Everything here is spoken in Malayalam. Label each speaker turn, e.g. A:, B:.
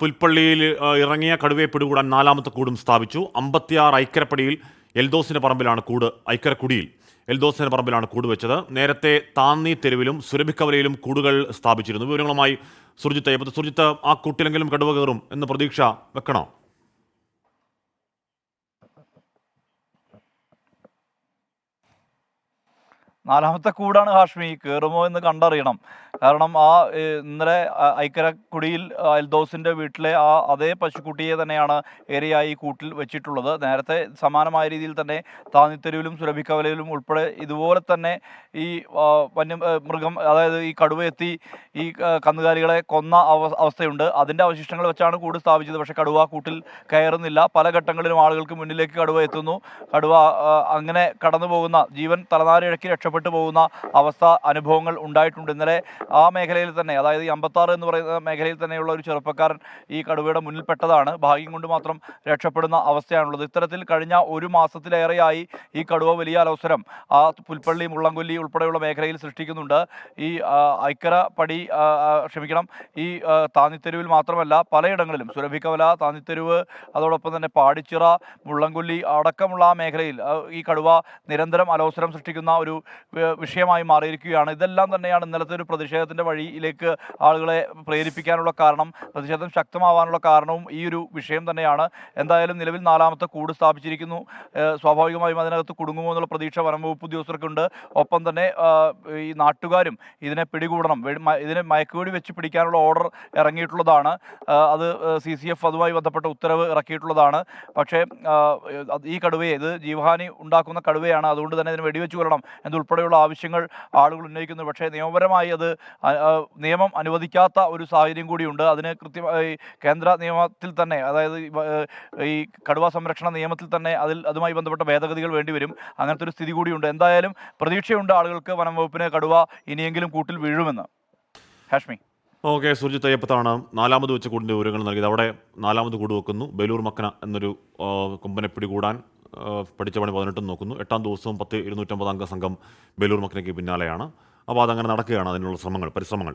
A: പുൽപ്പള്ളിയിൽ ഇറങ്ങിയ കടുവയെ പിടികൂടാൻ നാലാമത്തെ കൂടും സ്ഥാപിച്ചു. അമ്പത്തിയാറ് ഐക്കരപ്പടിയിൽ എൽദോസിന്റെ പറമ്പിലാണ് കൂട് ഐക്കരക്കുടിയിൽ എൽദോസിന്റെ പറമ്പിലാണ് കൂട് വെച്ചത്. നേരത്തെ താന്നി തെരുവിലും സുരഭിക്കവലയിലും കൂടുകൾ സ്ഥാപിച്ചിരുന്നു. വിവരങ്ങളുമായി സുർജിത്ത് അയ്യപ്പത്ത്. സുർജിത്ത് ആ കൂട്ടിലെങ്കിലും കടുവ കയറും എന്ന് പ്രതീക്ഷ വെക്കണോ?
B: നാലാമത്തെ കൂടാണ് ഹാഷ്മി. കയറുമോ എന്ന് കണ്ടറിയണം. കാരണം ആ ഇന്നലെ ഐക്കര ഐക്കരക്കുടിയിൽ അൽദോസിന്റെ വീട്ടിലെ ആ അതേ പശുക്കുട്ടിയെ തന്നെയാണ് ഏറെയായി കൂട്ടിൽ വെച്ചിട്ടുള്ളത്. നേരത്തെ സമാനമായ രീതിയിൽ തന്നെ താന്നിത്തെരുവിലും സുരഭിക്കവലയിലും ഉൾപ്പെടെ ഇതുപോലെ തന്നെ ഈ വന്യ മൃഗം അതായത് ഈ കടുവ എത്തി ഈ കന്നുകാലികളെ കൊന്ന അവ അവസ്ഥയുണ്ട്. അതിന്റെ അവശിഷ്ടങ്ങൾ വെച്ചാണ് കൂട് സ്ഥാപിച്ചത്. പക്ഷേ കടുവ കൂട്ടിൽ കയറുന്നില്ല. പല ഘട്ടങ്ങളിലും ആളുകൾക്ക് മുന്നിലേക്ക് കടുവ എത്തുന്നു. കടുവ അങ്ങനെ കടന്നു പോകുന്ന ജീവൻ തലനാരിഴക്കി രക്ഷപ്പെട്ടു പോകുന്ന അവസ്ഥ അനുഭവങ്ങൾ ഉണ്ടായിട്ടുണ്ട്. ഇന്നലെ ആ മേഖലയിൽ തന്നെ അതായത് ഈ അമ്പത്താറ് എന്ന് പറയുന്ന മേഖലയിൽ തന്നെയുള്ള ഒരു ചെറുപ്പക്കാരൻ ഈ കടുവയുടെ മുന്നിൽപ്പെട്ടതാണ്. ഭാഗ്യം കൊണ്ട് മാത്രം രക്ഷപ്പെടുന്ന അവസ്ഥയാണുള്ളത്. ഇത്തരത്തിൽ കഴിഞ്ഞ ഒരു മാസത്തിലേറെയായി ഈ കടുവ വലിയ അലോസരം ആ പുൽപ്പള്ളി മുള്ളംകൊല്ലി ഉൾപ്പെടെയുള്ള മേഖലയിൽ സൃഷ്ടിക്കുന്നുണ്ട്. ഈ ഐക്കര പടി ക്ഷമിക്കണം ഈ താന്നിത്തെരുവിൽ മാത്രമല്ല പലയിടങ്ങളിലും സുരഭിക്കവല താന്നിത്തെരുവ് അതോടൊപ്പം തന്നെ പാടിച്ചിറ മുള്ളംകൊല്ലി അടക്കമുള്ള ആ മേഖലയിൽ ഈ കടുവ നിരന്തരം അലോസരം സൃഷ്ടിക്കുന്ന ഒരു വിഷയമായി മാറിയിരിക്കുകയാണ്. ഇതെല്ലാം തന്നെയാണ് ഇന്നലത്തെ ഒരു പ്രതിഷേധത്തിന്റെ വഴിയിലേക്ക് ആളുകളെ പ്രേരിപ്പിക്കാനുള്ള കാരണം പ്രതിഷേധം ശക്തമാവാനുള്ള കാരണവും ഈ ഒരു വിഷയം തന്നെയാണ്. എന്തായാലും നിലവിൽ നാലാമത്തെ കൂട് സ്ഥാപിച്ചിരിക്കുന്നു. സ്വാഭാവികമായും അതിനകത്ത് കുടുങ്ങുമോ എന്നുള്ള പ്രതീക്ഷ വനംവകുപ്പ് ഉദ്യോഗസ്ഥർക്കുണ്ട് ഒപ്പം തന്നെ ഈ നാട്ടുകാരും ഇതിനെ പിടികൂടണം. ഇതിനെ മയക്കുവെടി വെച്ച് പിടിക്കാനുള്ള ഓർഡർ ഇറങ്ങിയിട്ടുള്ളതാണ്. അത് സി സി എഫ് അതുമായി ബന്ധപ്പെട്ട ഉത്തരവ് ഇറക്കിയിട്ടുള്ളതാണ്. പക്ഷേ ഈ കടുവയെ ഇത് ജീവഹാനി ഉണ്ടാക്കുന്ന കടുവയാണ്. അതുകൊണ്ട് തന്നെ ഇതിന് വെടിവെച്ച് കൊല്ലണം എന്നുൾപ്പെടെയുള്ള ആവശ്യങ്ങൾ ആളുകൾ ഉന്നയിക്കുന്നു. പക്ഷേ നിയമപരമായി അത് നിയമം അനുവദിക്കാത്ത ഒരു സാഹചര്യം കൂടിയുണ്ട്. അതിന് കൃത്യമായി കേന്ദ്ര നിയമത്തിൽ തന്നെ അതായത് ഈ കടുവാ സംരക്ഷണ നിയമത്തിൽ തന്നെ അതിൽ അതുമായി ബന്ധപ്പെട്ട ഭേദഗതികൾ വേണ്ടിവരും അങ്ങനത്തെ ഒരു സ്ഥിതി കൂടിയുണ്ട്. എന്തായാലും പ്രതീക്ഷയുണ്ട് ആളുകൾക്ക് വനം വകുപ്പിന് കടുവ ഇനിയെങ്കിലും കൂട്ടിൽ വീഴുമെന്ന്. ഹാഷ്മി.
A: ഓക്കെ സുർജിത്ത് അയ്യപ്പത്താണ് നാലാമത് വെച്ച കൂടിന്റെ വിവരങ്ങൾ നൽകിയത് അവിടെ നാലാമത് കൂട് വെക്കുന്നു. ബേലൂർ മക്കന എന്നൊരു കൊമ്പനെ പിടികൂടാൻ പഠിച്ച പണി പതിനെട്ടും നോക്കുന്നു. എട്ടാം ദിവസവും പത്ത് ഇരുന്നൂറ്റമ്പത് അംഗ സംഘം ബേലൂർ മക്കനയ്ക്ക് പിന്നാലെയാണ്. അപ്പോൾ അതങ്ങനെ നടക്കുകയാണ് അതിനുള്ള ശ്രമങ്ങൾ പരിശ്രമങ്ങൾ.